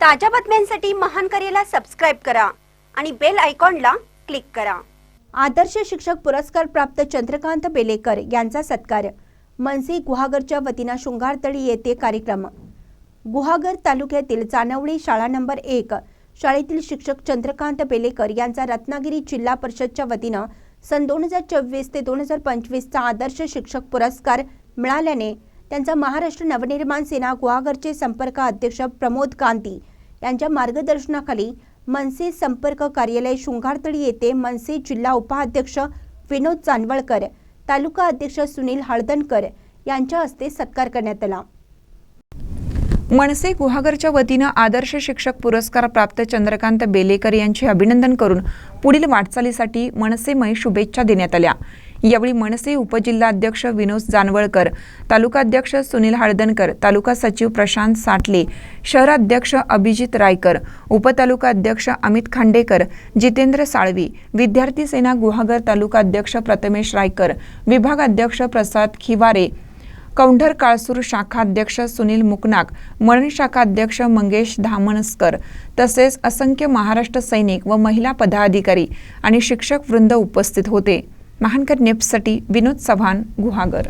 ताज्या बातम्यांसाठी महान करेला सबस्क्राईब करा आणि बेल आयकॉनला क्लिक करा. आदर्श शिक्षक पुरस्कार प्राप्त चंद्रकांत बेलेकर यांचा सत्कार. मनसे गुहागरच्या वतीनं शृंगारतळी येथे कार्यक्रम. गुहागर तालुक्यातील चानवळी शाळा नंबर एक शाळेतील शिक्षक चंद्रकांत बेलेकर यांचा रत्नागिरी जिल्हा परिषदच्या वतीनं सन दोन हजार चोवीस ते दोन हजार पंचवीसचा आदर्श शिक्षक पुरस्कार मिळाल्याने त्यांचा महाराष्ट्र नवनिर्माण सेना गुहागरचे संपर्क अध्यक्ष प्रमोद कांती यांच्या मार्गदर्शनाखाली मनसे संपर्क कार्यालय शृंगारतळी येथे मनसे जिल्हा उपाध्यक्ष विनोद चांदवळकर तालुका अध्यक्ष सुनील हळदणकर यांच्या हस्ते सत्कार करण्यात आला. मनसे गुहागरच्या वतीनं आदर्श शिक्षक पुरस्कार प्राप्त चंद्रकांत बेलेकर यांचे अभिनंदन करून पुढील वाटचालीसाठी मनसेमय शुभेच्छा देण्यात आल्या. यावेळी मनसे उपजिल्हाध्यक्ष विनोद जानवळकर तालुकाध्यक्ष सुनील हळदणकर तालुका सचिव प्रशांत साटले शहराध्यक्ष अभिजित रायकर उपतालुकाध्यक्ष अमित खांडेकर जितेंद्र साळवी विद्यार्थी सेना गुहागर तालुकाध्यक्ष प्रथमेश रायकर विभागाध्यक्ष प्रसाद खिवारे कौंढर काळसूर शाखाध्यक्ष सुनील मुकनाक मरण शाखाध्यक्ष मंगेश धामणस्कर तसेच असंख्य महाराष्ट्र सैनिक व महिला पदाधिकारी आणि शिक्षक वृंद उपस्थित होते. महानकर नेप्ससाठी विनोद चव्हाण गुहागर